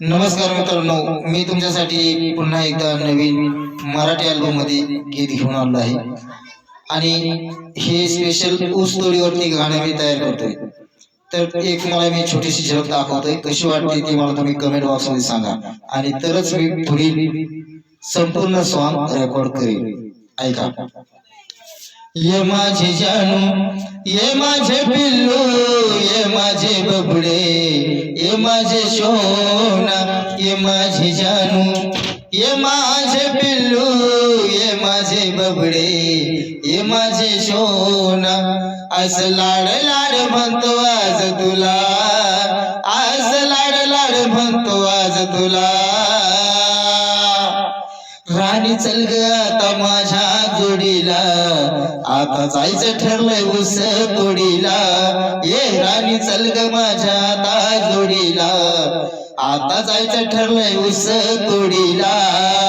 नमस्कार मित्रांनो मी तुमच्यासाठी पुन्हा एकदा नवीन मराठी अल्बममध्ये गीत घेऊन आलो आहे. आणि हे स्पेशल ऊस तोडीवरती गाणं मी तयार करतोय. तर एक मला मी छोटीशी झलक दाखवतोय. कशी वाटते ती मला तुम्ही कमेंट बॉक्समध्ये सांगा. आणि तरच मी पुढील संपूर्ण सॉन्ग रेकॉर्ड करेन. ऐका. ये माझे जानू ये माझे पिल्लू ये माझे बबडे ये माझे शोना ये माझे जानू ये माझे पिल्लू ये माझे बबडे ए माझे सोना. असं लाड लाड म्हणतो आज तुला आज लाड लाड म्हणतो आज तुला. राणी चल ग आता माझ्या जोडीला आता जायचं ठरलंय उस तोडीला. चल ग माझ्या आता जोडीला. आता जायचं ठरलंय उस तोडीला.